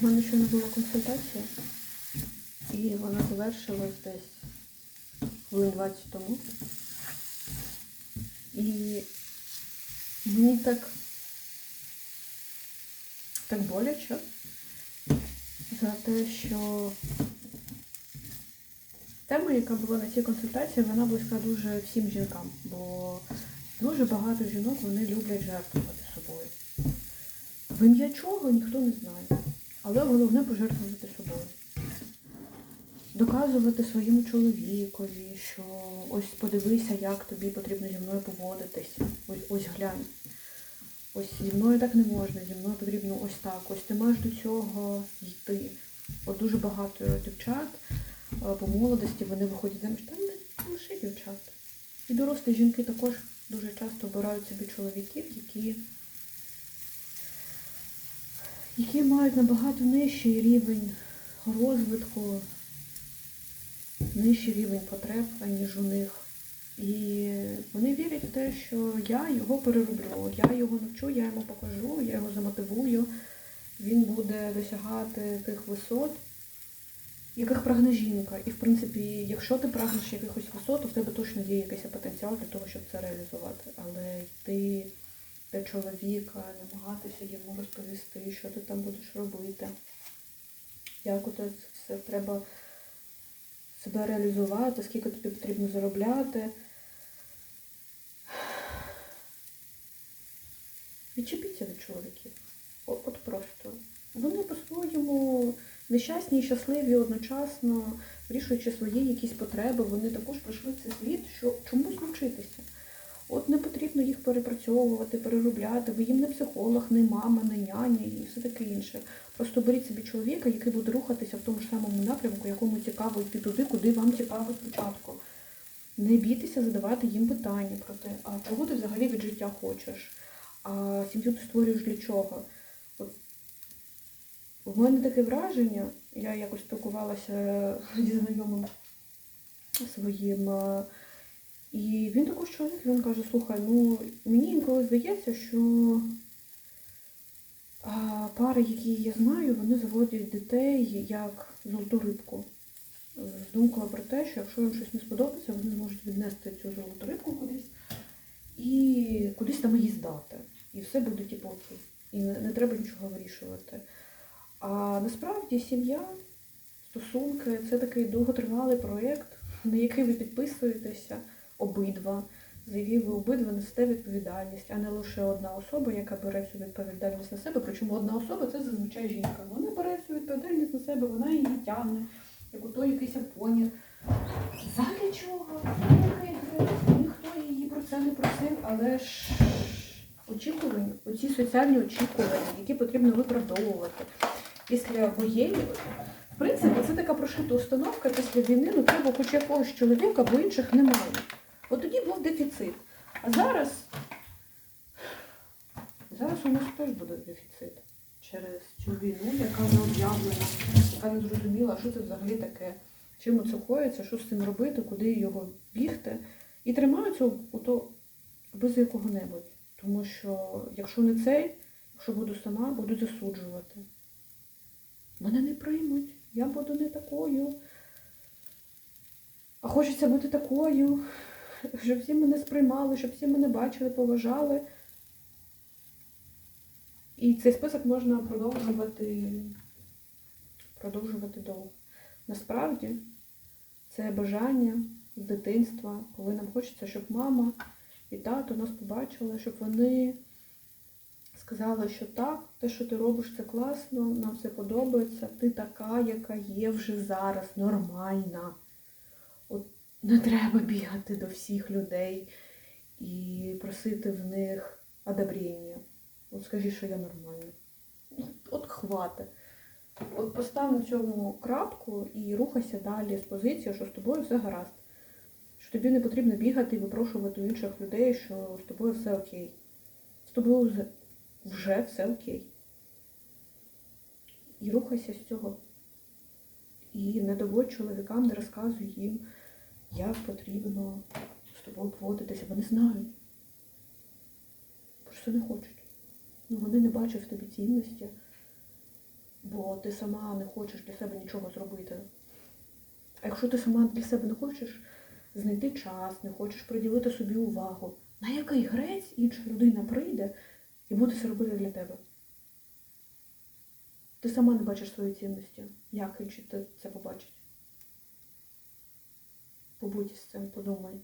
У мене ще не була консультація, і вона завершилась десь хвилин 20 тому. І мені так, так боляче за те, що тема, яка була на цій консультації, вона близька дуже всім жінкам, бо дуже багато жінок вони люблять жертвувати собою. В ім'я чого ніхто не знає. Але головне пожертвувати собою. Доказувати своєму чоловікові, що ось подивися, як тобі потрібно зі мною поводитися. Ось ось глянь. Ось зі мною так не можна, зі мною потрібно ось так. Ось ти маєш до цього йти. От дуже багато дівчат е, по молодості вони виходять заміж. Та не не лише дівчат. І дорослі жінки також дуже часто обирають собі чоловіків, які які мають набагато нижчий рівень розвитку, нижчий рівень потреб, аніж у них. І вони вірять в те, що я його перероблю, я його навчу, я йому покажу, я його замотивую, він буде досягати тих висот, яких прагне жінка. І в принципі, якщо ти прагнеш якихось висот, то в тебе точно є якийсь потенціал для того, щоб це реалізувати. Але до чоловіка, намагатися йому розповісти, що ти там будеш робити. Як це все треба себе реалізувати, скільки тобі потрібно заробляти. Відчепіться від чоловіків. От просто. Вони по-своєму нещасні і щасливі одночасно, вирішуючи свої якісь потреби, вони також пройшли цей світ, що чомусь навчитися. От не потрібно їх перепрацьовувати, переробляти, ви їм не психолог, не мама, не няня і все таке інше. Просто беріть собі чоловіка, який буде рухатися в тому ж самому напрямку, якому цікаво йти туди, куди вам цікаво спочатку. Не бійтеся задавати їм питання про те, а чого ти взагалі від життя хочеш? А сім'ю ти створюєш для чого? От у мене таке враження, я якось спілкувалася зі знайомим своїм. І він також чоловік, він каже, слухай, ну мені інколи здається, що пари, які я знаю, вони заводять дітей як золоту рибку. З думкою про те, що якщо їм щось не сподобається, вони зможуть віднести цю золоту рибку кудись і кудись там її здати. І все буде типу. І не, не треба нічого вирішувати. А насправді сім'я, стосунки це такий довготривалий проєкт, на який ви підписуєтеся обидва. За який ви обидва несете відповідальність, а не лише одна особа, яка бере цю відповідальність на себе. Причому одна особа це зазвичай жінка. Вона бере цю відповідальність на себе, вона її тягне, як у той якийсь поні. Задля чого? Ніхто її про це не просив, але ж очікування, оці соціальні очікування, які потрібно виправдовувати після воєнні. В принципі, це така прошита установка після війни, ну треба хоч якогось чоловіка, бо інших немає. От тоді був дефіцит. А зараз, зараз у нас теж буде дефіцит через цю війну, яка не об'явлена, яка не зрозуміла, що це взагалі таке, чим це коїться, що з цим робити, куди його бігти. І тримаються ото без якого-небудь. Тому що якщо не цей, якщо буду сама, будуть засуджувати. Мене не приймуть, я буду не такою. А хочеться бути такою, щоб всі мене сприймали, щоб всі мене бачили, поважали. І цей список можна продовжувати, продовжувати довго. Насправді це бажання з дитинства, коли нам хочеться, щоб мама і тато нас побачили, щоб вони сказали, що так, те, що ти робиш, це класно, нам все подобається, ти така, яка є вже зараз, нормальна. Не треба бігати до всіх людей і просити в них одобрення. От скажи, що я нормальна. От, хвати. От постав на цьому крапку і рухайся далі з позиції, що з тобою все гаразд. Що тобі не потрібно бігати і випрошувати у інших людей, що з тобою все окей. З тобою вже все окей. І рухайся з цього. І не доводь чоловікам, не розказуй їм, як потрібно з тобою поводитися. Вони знають. Просто не хочуть. Ну, вони не бачать в тобі цінності. бо ти сама не хочеш для себе нічого зробити. А якщо ти сама для себе не хочеш знайти час, не хочеш приділити собі увагу, на який грець інша людина прийде і буде це робити для тебе? Ти сама не бачиш свої цінності. Як інші ти це побачить? Побудь з цим, подумай.